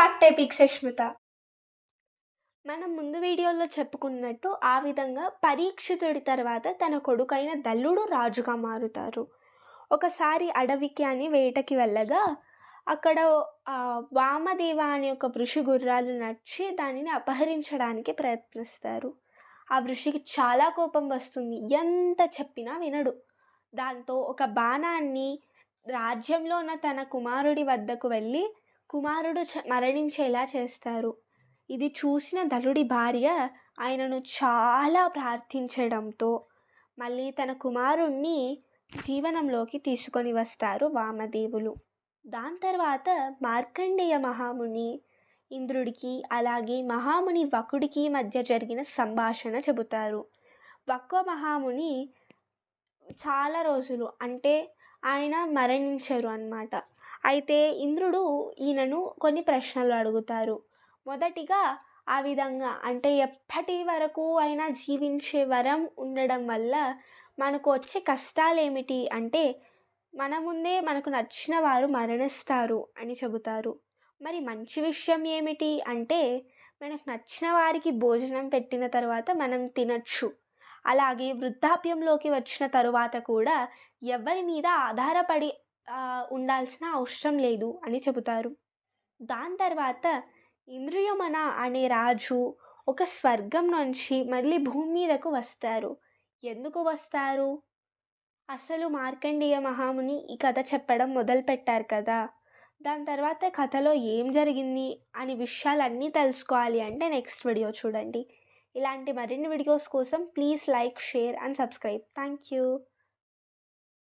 Fact Sushmita. మనం ముందు వీడియోలో చెప్పుకున్నట్టు ఆ విధంగా పరీక్షితుడి తర్వాత తన కొడుకైన దల్లుడు రాజుగా మారుతారు. ఒకసారి అడవికి అని వేటకి వెళ్ళగా అక్కడ వామదేవ అనే ఒక వృషి గుర్రాలు నడిచి దానిని అపహరించడానికి ప్రయత్నిస్తారు. ఆ వృషికి చాలా కోపం వస్తుంది. ఎంత చెప్పినా వినడు. దాంతో ఒక బాణాన్ని రాజ్యంలో ఉన్న తన కుమారుడి వద్దకు వెళ్ళి కుమారుడు చ- మరణించేలా చేస్తారు. ఇది చూసిన దళుడి భార్య ఆయనను చాలా ప్రార్థించడంతో మళ్ళీ తన కుమారుణ్ణి జీవనంలోకి తీసుకొని వస్తారు వామదేవులు. దాని తర్వాత మార్కండేయ మహాముని ఇంద్రుడికి అలాగే మహాముని వకుడికి మధ్య జరిగిన సంభాషణ చెబుతారు. వక్వ మహాముని చాలా రోజులు అంటే ఆయన మరణించరు అన్నమాట. అయితే ఇంద్రుడు ఈయనను కొన్ని ప్రశ్నలు అడుగుతారు. మొదటిగా ఆ విధంగా అంటే ఎప్పటి వరకు అయినా జీవించే వరం ఉండడం వల్ల మనకు వచ్చే కష్టాలు ఏమిటి అంటే మన ముందే మనకు నచ్చిన వారు మరణిస్తారు అని చెబుతారు. మరి మంచి విషయం ఏమిటి అంటే మనకు నచ్చిన వారికి భోజనం పెట్టిన తర్వాత మనం తినచ్చు. అలాగే వృద్ధాప్యంలోకి వచ్చిన తరువాత కూడా ఎవరి మీద ఆధారపడి ఉండాల్సిన అవసరం లేదు అని చెబుతారు. దాని తర్వాత ఇంద్రియమన అనే రాజు ఒక స్వర్గం నుంచి మళ్ళీ భూమి మీదకు వస్తారు. ఎందుకు వస్తారు? అసలు మార్కండేయ మహాముని ఈ కథ చెప్పడం మొదలుపెట్టారు కదా. దాని తర్వాత కథలో ఏం జరిగింది అనే విషయాలన్నీ తెలుసుకోవాలి అంటే నెక్స్ట్ వీడియో చూడండి. ఇలాంటి మరిన్ని వీడియోస్ కోసం please like share and subscribe. Thank you.